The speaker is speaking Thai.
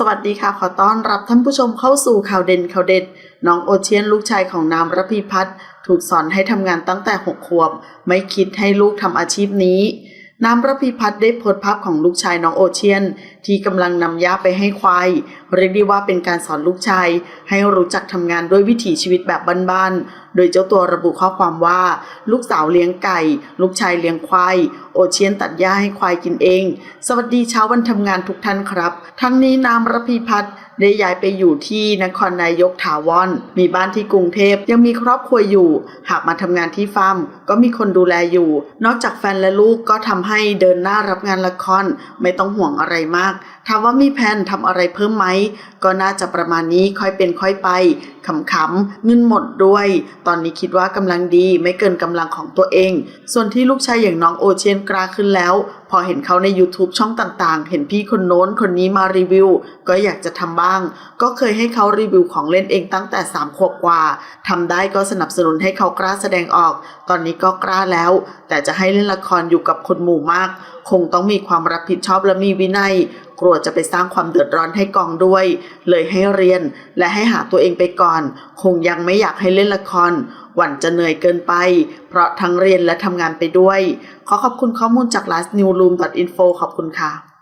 สวัสดีค่ะ ขอต้อนรับท่านผู้ชมเข้าสู่ข่าวเด่นข่าวเด็ด น้องโอเชียนลูกชายของนามระพีพัฒน์ถูกสอนให้ทำงานตั้งแต่หกขวบ ไม่คิดให้ลูกทำอาชีพนี้ น้ำระพีพัฒน์ได้โพสต์ภาพของลูกชายน้องโอเชียน ที่กำลังนำหญ้าไปให้ควายเรียกได้ว่าเป็นการสอนลูกชาย ให้รู้จักทำงานด้วยวิถีชีวิตแบบบ้านๆ โดยเจ้าตัวระบุข้อความว่า ลูกสาวเลี้ยงไก่ ลูกชายเลี้ยงควายโอเชียนตัดหญ้าให้ควายกินเอง สวัสดีเช้าวันทำงานทุกท่านครับ ทั้งนี้น้ำระพีพัฒน์ ได้ย้ายไปอยู่ที่นครนายกถาวรมีบ้านที่กรุงเทพยังมีครอบครัวอยู่ หากมาทำงานที่ฟาร์มก็มีคนดูแลอยู่ นอกจากแฟนและลูกก็ทำให้เดินหน้ารับงานละครไม่ต้องห่วงอะไรมากถามว่ามีแผนทำอะไรเพิ่มไหมก็น่าจะประมาณนี้ค่อยเป็นค่อยไป ขำๆเงินหมดด้วย ตอนนี้คิดว่ากำลังดีไม่เกินกำลังของตัวเอง ส่วนที่ลูกชายอย่างน้องโอเชียนกล้าขึ้นแล้ว พอเห็นเขาใน YouTube ช่องต่างๆ เห็นพี่คนโน้นคนนี้มารีวิว ก็อยากจะทำบ้าง ก็เคยให้เขารีวิวของเล่นเองตั้งแต่3ขวบกว่าทำได้ก็สนับสนุนให้เขากล้าแสดงออก ตอนนี้ก็กล้าแล้ว แต่จะให้เล่นละครอยู่กับคนหมู่มาก คงต้องมีความรับผิดชอบและมีวินัย กลัวจะไปสร้างความเดือดร้อนให้กองด้วย เลยให้เรียนและให้หาตัวเองไปก่อน คงยังไม่อยากให้เล่นละคร หวั่นจะเหนื่อยเกินไป เพราะทั้งเรียนและทำงานไปด้วย ขอขอบคุณข้อมูลจาก lastnewroom.info ขอบคุณค่ะ